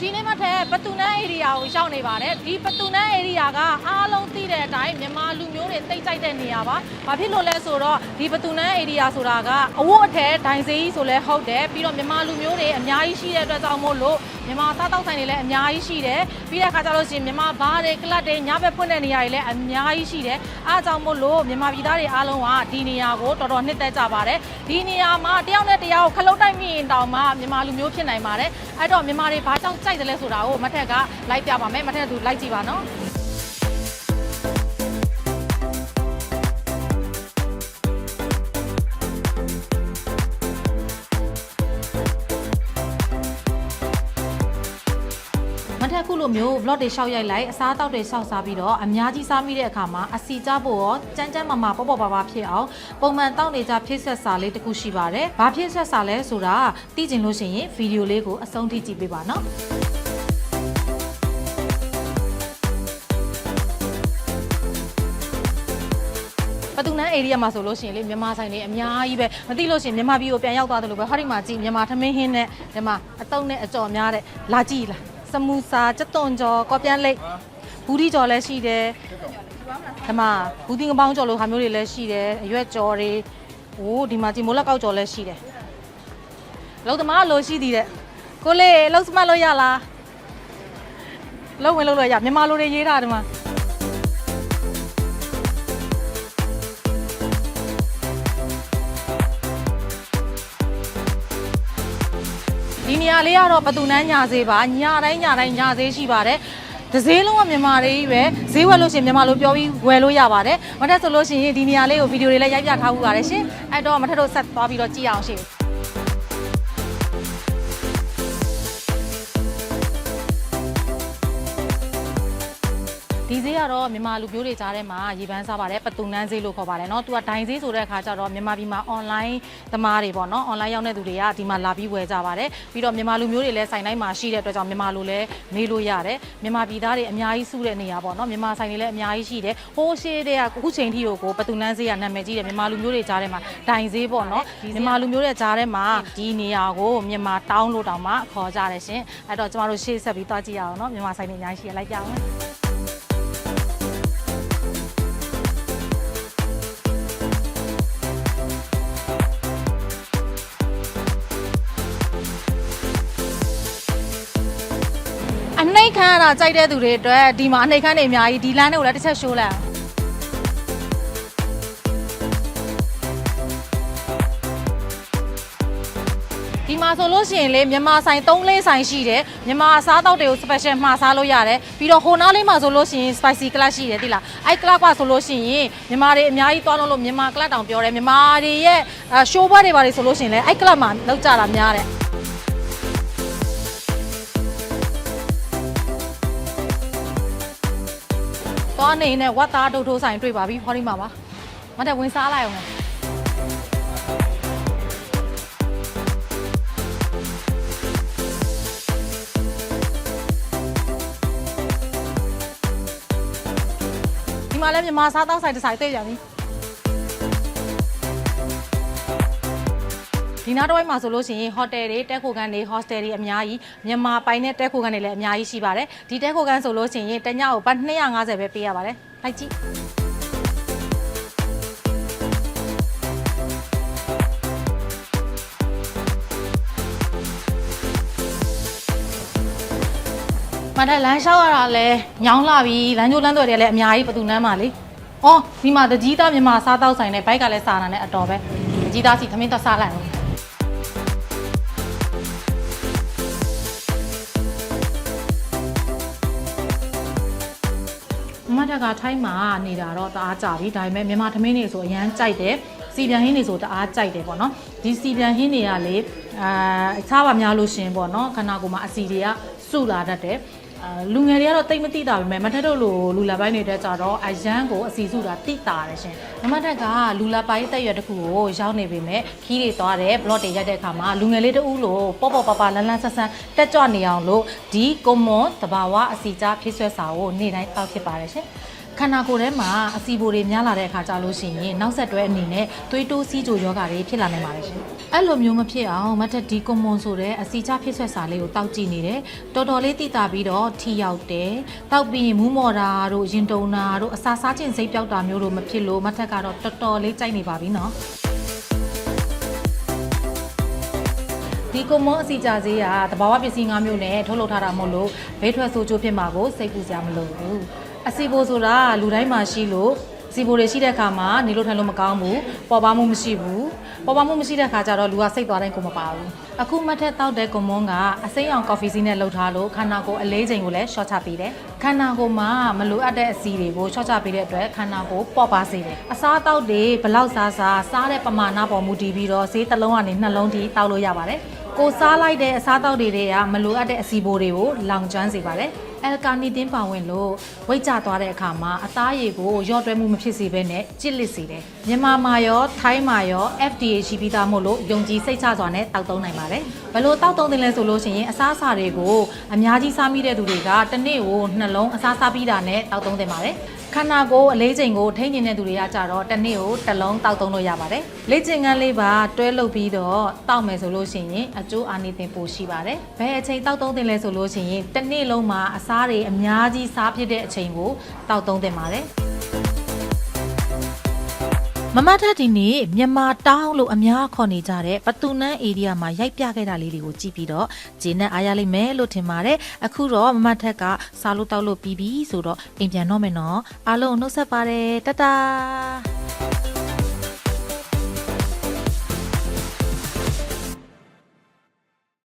ဒီနေ့မှထက်ပတူနန်းဧရိယာကိုရောက်နေပါတယ်ဒီပတူနန်းဧရိယာကအားလုံးသိတဲ့အတိုင်းမြန်မာလူမျိုးတွေတိတ်ကြိုက်တဲ့နေရာပါဘာဖြစ်လို့လဲဆိုတော့ဒီပတူနန်းဧရိယာဆိုတာကအဝတ်အထည်ဒိုင်စေးကြီးဆိုလဲဟုတ်တယ်ပြီးတော့မြန်မာလူမျိုးတွေအများကြီးရှိတဲ့အတွက်ကြောင့်မို့လို့မြန်မာစားတောက်ဆိုင်တွေလည်းအများကြီးရှိတယ်ပြီးတဲ့အခါကျလို့ရှိရင်မြန်မာဘားတွေကလပ်တွေညဘက်ဖွင့်တဲ့နေရာတွေလည်းအများကြီးရှိတယ်အားကြောင့်မို့လို့မြန်မာပြည်သားတွေအားလုံးကဒီနေရာကိုတော်တော်နှစ်သက်ကြပါတယ်ဒီနေရာမှာတယောက်နဲ့တယောက်ခလုတ်တိုက်မိရင်တောင်မှမြန်မာလူမျိုးဖြစ်နိုင်ပါတယ်အဲ့တော့မြန်မာတွေဘာကြောင့်ကြိုက်တယ်လဲဆိုတာကိုမထက်ကလိုက်ပြပါမယ်မထက်ကသူလိုက်ကြည့်ပါနော် လိုမျိုး vlog တွေရှောက်ရိုက်လိုက်အစားအသောက်တွေရှောက်စားပြီးတော့အများကြီးစားမိတဲ့အခါမှာအစီကြဖို့ရောကြမ်းကြမ်းမာမာပေါ့ပေါ့ပါပါဖြစ်အောင်ပုံမှန်တောက်နေကြဖြစ်ဆက်စာလေးတစ်ခုရှိပါတယ်။ဘာဖြစ်ဆက်စာလဲဆိုတာသိချင်လို့ရှိရင်ဗီဒီယိုလေးကိုအဆုံးထိကြည့်ပေးပါနော်။ပတူနန်း area မှာဆိုလို့ရှိရင်လေမြန်မာဆိုင်တွေအများကြီးပဲမသိလို့ရှိရင်မြန်မာပြည်ကိုပြန်ရောက်သွားတယ်လို့ပဲဟောဒီမှာကြည့်မြန်မာထမင်းဟင်းနဲ့ဒီမှာအတုံးနဲ့အကြော်များတဲ့လာကြည့်လား စမူစာကြက်သွန်ကြော်ကော်ပြန်လိတ်ဘူးဒီကြော်လည်းရှိတယ်ဒီမှာဘူးဒီငပေါင်းကြော်လိုဟာမျိုးတွေလည်းရှိတယ်အရွက်ကြော်တွေဟိုးဒီမှာကြည့်မိုးလက်ကောက်ကြော်လည်းရှိတယ်လောက်သမားလိုရှိသေးတယ်ကိုလေးလောက်စမလို့ရလားလောက်ဝင်လောက်လို့ရမြန်မာလိုတွေရေးတာဒီမှာ ဒီနေရာလေးကတော့ပတူနန်းညာဈေးပါညာတိုင်းညာတိုင်းညာဈေးရှိပါတယ်ဒဈေးလုံးကမြန်မာတွေကြီးပဲဈေးဝယ်လို့ရှရင်မြန်မာလိုပြောပြီးဝယ်လို့ရပါတယ်မထက်ဆိုလို့ရှိရင်ဒီနေရာလေးကိုဗီဒီယိုတွေလည်းရိုက်ပြထားဦးပါတယ်ရှင်အဲ့တော့မထက်တို့ဆက်သွားပြီးတော့ကြည့်အောင်ရှင် ဒီဈေးကတော့မြန်မာလူမျိုးတွေကြားထဲမှာရေပန်းစားပါတယ်ပတူနန်းဈေးလို့ခေါ်ပါတယ်เนาะသူကဒိုင်ဈေးဆိုတဲ့အခါကျတော့မြန်မာပြည်မှာ online သမားတွေပေါ့เนาะ online ရောက်တဲ့သူတွေကဒီမှာလာပြီးဝယ်ကြပါတယ်ပြီးတော့မြန်မာလူမျိုးတွေလည်းဆိုင်တိုင်းမှာရှိတဲ့အတွက်ကြောင့်မြန်မာလိုလည်းမေးလို့ရတယ်မြန်မာပြည်သားတွေအများကြီးစုတဲ့နေရာပေါ့เนาะမြန်မာဆိုင်တွေလည်းအများကြီးရှိတယ်ဟိုးရှေးတဲ့ကအခုချိန်ထိကိုပတူနန်းဈေးကနာမည်ကြီးတယ်မြန်မာလူမျိုးတွေကြားထဲမှာဒိုင်ဈေးပေါ့เนาะမြန်မာလူမျိုးတွေကြားထဲမှာဒီနေရာကိုမြန်မာတောင်းလို့တောင်မှခေါ်ကြတယ်ရှင်အဲ့တော့ကျမတို့ရှေ့ဆက်ပြီးသွားကြည့်ရအောင်เนาะမြန်မာဆိုင်တွေအများကြီးရှိရလိုက်ကြအောင် အနှိတ်ခမ်းရတာကြိုက်တဲ့သူတွေအတွက်ဒီမှာအနှိတ်ခမ်းနေအများကြီးဒီလမ်းတွေကိုလည်းတစ်ချက်ရှိုးလိုက်အောင်ဒီမှာဆိုလို့ရှိရင်လေမြန်မာဆိုင်၃လေးဆိုင်ရှိတယ်မြန်မာအစားအသောက်တွေကို special မှာစားလို့ရတယ်ပြီးတော့ဟိုနားလေးမှာဆိုလို့ရှိရင် spicy club ရှိတယ်တိလားအဲ့ club ကဆိုလို့ရှိရင်မြန်မာတွေအများကြီးသွားလို့လို့မြန်မာ club တောင်ပြောတယ်မြန်မာတွေရဲ့အဲ show ဘွဲတွေပါတွေဆိုလို့ရှိရင်လေအဲ့ club မှာလောက်ကြတာများတယ် နေနဲ့ဝတ်သားဒုတ်ထိုးဆိုင်တွေ့ပါပြီဟောဒီမှာပါမတက်ဝင်စားလိုက်အောင်မယ်ဒီမှာလည်းမြန်မာစားတောက်ဆိုင်တစ်ဆိုင်တွေ့ကြပြီ ဒီနားတော့မှာဆိုလို့ရှိရင်ဟိုတယ်တွေတက်ခိုကန်တွေဟော့စတယ်တွေအများကြီးမြန်မာပိုင်နဲ့တက်ခိုကန်တွေလည်းအများကြီးရှိပါတယ်ဒီတက်ခိုကန်ဆိုလို့ရှိရင်တညကိုပတ်250ပဲပေးရပါတယ်လိုက်ကြည့်မထက်လမ်းလျှောက်ရတာလဲညောင်းလာပြီလမ်းကျိုးလမ်းသွယ်တွေလည်းအများကြီးပတူနမ်းပါလေ။အော်ဒီမှာတကြီးသားမြန်မာစားတောက်ဆိုင်နဲ့ဘိုက်ကလည်းစားတာနဲ့အတော်ပဲ။တကြီးသားစီသမင်းသက်စားလိုက်အောင် မမတက်ကထိုင်းမှာနေတာတော့တအားကြပြီဒါပေမဲ့မြန်မာထမင်းတွေဆိုအရန်ကြိုက်တယ်စီပြန်ဟင်းတွေဆိုတအားကြိုက်တယ်ပေါ့နော်ဒီစီပြန်ဟင်းတွေကလေအာစားပါများလို့ရှရင်ပေါ့နော်ခန္ဓာကိုယ်မှာအစီတွေကစုလာတတ်တယ်အာ လူငယ်တွေကတော့တိတ်မသိတာပဲမထက်တို့လိုလူလာပိုင်းနေတဲ့ကြတော့အရန်ကိုအစီစုတာတိတာတယ်ရှင်မမတက်ကလူလာပိုင်းတက်ရွက်တစ်ခုကိုရောက်နေပေမဲ့ခီးတွေသွားတယ် blog တွေရိုက်တဲ့အခါမှာလူငယ်လေးတဦးလိုပေါ့ပေါ့ပါပါလန်းလန်းဆန်းဆန်းတက်ကြွနေအောင်လို့ဒီကွန်မွန်တဘာဝအစီကြားဖြစ်ဆွဲစာကိုနေ့တိုင်းတောက်ဖြစ်ပါတယ်ရှင် ခန္ဓာကိုယ်ထဲမှာအစီအပိုတွေများလာတဲ့အခါကြလို့ရှိရင်နောက်ဆက်တွဲအနေနဲ့သွေးတိုးစီးကြိုယောဂါတွေဖြစ်လာနိုင်ပါတယ်ရှင်အဲ့လိုမျိုးမဖြစ်အောင်မတ်ထက်ဒီကွန်မွန်ဆိုတဲ့အစီချဖြစ်ဆွက်စာလေးကိုတောက်ကြည့်နေတယ်တော်တော်လေးတိတာပြီးတော့ထီရောက်တယ်တောက်ပြီးရင်မူးမော်တာတို့ရင်တုံတာတို့အစာစားခြင်းစိတ်ပြောက်တာမျိုးတို့မဖြစ်လို့မတ်ထက်ကတော့တော်တော်လေးကြိုက်နေပါပြီနော်ဒီကွန်မွန်အစီကြစေးကတဘာဝပစ္စည်း၅မျိုးနဲ့ထုတ်လုပ်ထားတာမို့လို့ဘေးထွက်ဆိုးချိုးဖြစ်မှာကိုစိတ်ပူစရာမလိုဘူး အစီဘိုဆိုတာလူတိုင်းမှာရှိလို့အစီဘိုတွေရှိတဲ့အခါမှာနေလို့ထိုင်လို့မကောင်းဘူးပေါ်ပါမှုမရှိဘူးပေါ်ပါမှုမရှိတဲ့အခါကျတော့လူကစိတ်သွားတိုင်းကိုမပါဘူးအခုမှတ်ထက်တောက်တဲ့ကွန်မွန်ကအစိမ်းအောင်ကော်ဖီစီနဲ့လှုပ်ထားလို့ခန္ဓာကိုယ်အလေးချိန်ကိုလည်းရှော့ချပေးတယ်ခန္ဓာကိုယ်မှာမလိုအပ်တဲ့အစီတွေကိုရှော့ချပေးတဲ့အတွက်ခန္ဓာကိုယ်ပေါ့ပါစေတယ်အစားအသောက်တွေဘလောက်စားစားစားတဲ့ပမာဏပေါ်မူတည်ပြီးတော့ဈေးတစ်လုံးကနေနှလုံးထိတောက်လို့ရပါတယ်ကိုစားလိုက်တဲ့အစားအသောက်တွေတွေကမလိုအပ်တဲ့အစီဘိုတွေကိုလောင်ကျွမ်းစေပါတယ်။ အယ်ကာနီတင်ပါဝင်လို့ဝိတ်ကျသွားတဲ့အခါမှာအသားရည်ကိုရော့တွဲမှုမဖြစ်စေဘဲနဲ့ကြစ်လစ်စေတယ်။မြန်မာမှာရောထိုင်းမှာရော FDA ရှိပြီးသားမို့လို့ယုံကြည်စိတ်ချစွာနဲ့တောက်သုံးနိုင်ပါတယ်။ဘယ်လိုတောက်သုံးသင့်လဲဆိုလို့ရှိရင်အစားအစာတွေကိုအများကြီးစားမိတဲ့သူတွေကတစ်နေ့ကိုနှလုံးအစားစားပြီးတာနဲ့တောက်သုံးသင့်ပါတယ်။ ခန္ဓာကိုယ်အလေးချိန်ကိုထိန်းကျင်တဲ့သူတွေကကြတော့တစ်နေ့ကိုတစ်လုံးတောက်သုံးလို့ရပါတယ်။လေ့ကျင့်ခန်းလေးပါတွဲလုပ်ပြီးတော့တောက်မယ်ဆိုလို့ရှိရင်အကျိုးအာနိသင်ပိုရှိပါတယ်။ဘယ်အချိန်တောက်သုံးသင့်လဲဆိုလို့ရှိရင်တစ်နေ့လုံးမှာအစားတွေအများကြီးစားဖြစ်တဲ့အချိန်ကိုတောက်သုံးသင့်ပါတယ်။ မမထက်ဒီနေ့မြန်မာတောင်းလို့အများခေါ်နေကြတဲ့ပတူနန်းဧရိယာမှာရိုက်ပြခဲ့တာလေးတွေကိုကြည့်ပြီးတော့ဂျင်းနဲ့အားရလိမ့်မယ်လို့ထင်ပါတယ်အခုတော့မမထက်ကစားလို့တောက်လို့ပြီးပြီဆိုတော့အိမ်ပြန်တော့မယ်နော်အားလုံးနှုတ်ဆက်ပါတယ်တတာ